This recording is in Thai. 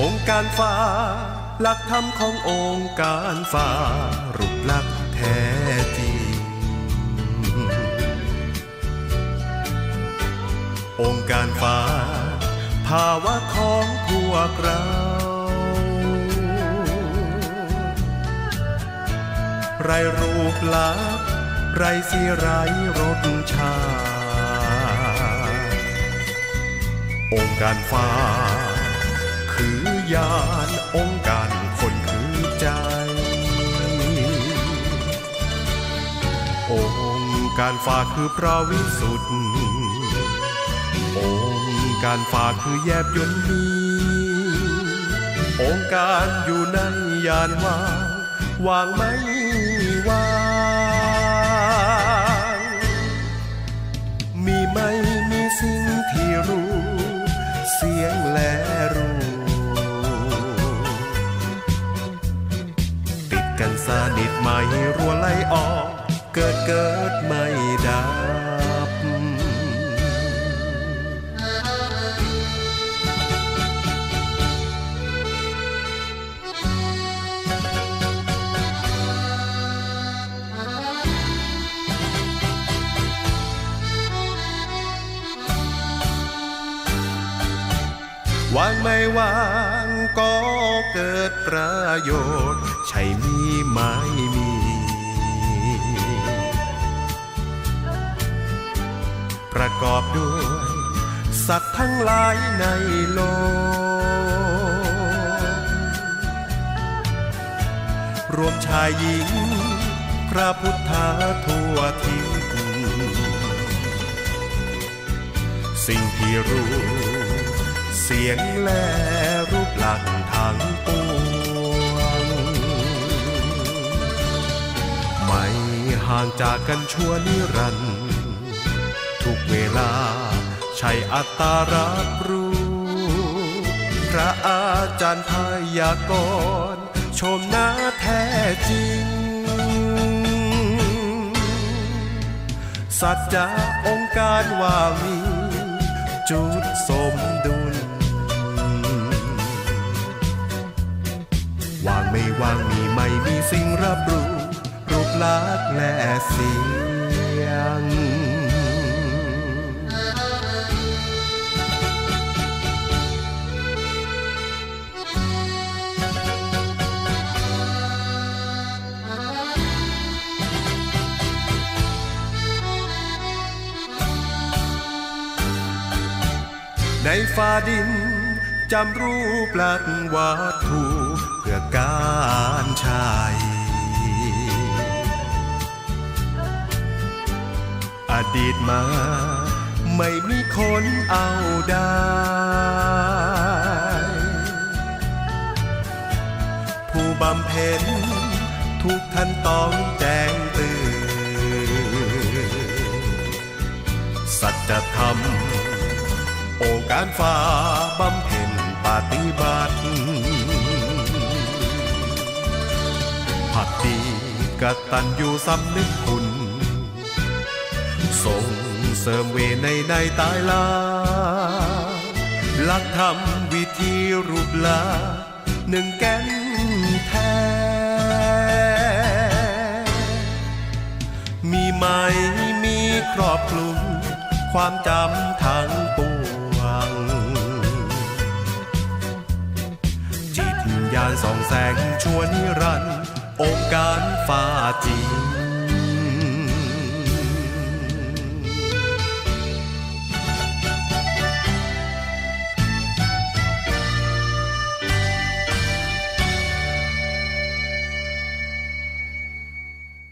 องค์การฟ้า หลักธรรมขององค์การฟ้า รูปลักษณ์แท้จริง องค์การฟ้า ภาวะของพวกเรา ไรรูปลักษณ์ไรสีไรรสชาติองค์การฟ้า คือยานองค์การคนคือใจ องค์การฟ้าคือพระวิสุทธิ์องค์การฟ้าคือแยบยนต์มีองค์การอยู่ในยานว่างวางไม่ นสนิทไม่รัวไหลออก เกิดเกิดไม่ดับ วางไม่วาง ก็เกิดประโยชน์ ใช่มีไม่มีประกอบด้วย สัตว์ทั้งหลายในโลก รวมชายหญิง พระพุทธาทั่วทิศสิ่งที่รู้ เสียงและรูปลักษณ์ทางปวง ไม่ห่างจากกันชั่วนิรันดร์ทุกเวลาใช่อัตตารับรู้ พระอาจารย์พยากรณ์ชมหน้าแท้จริง สัจจะองค์การว่ามีจุดสมดุล วางไม่วางมีไม่มีสิ่งรับรู้รูปลักษณ์และเสียง ในฟ้าดินจำรูปลักษณ์วัตถุ อการใช้อดีตมา ไม่มีคนเอาได้ ผู้บำเพ็ญทุกท่านต้องแจ้งเตือนสัจธรรม โอการฟ้าบำเพ็ญปฏิบัติ กตัญญูสำนึกคุณ ส่งเสริมเวในในตายลาหลักธรรมวิธีรูปลาหนึ่งแก่นแท้ มีไหมมีครอบคลุม ความจำทั้งปวง จิตญาณส่องแสงชวนนิรันดร์ องค์การฟ้าจริง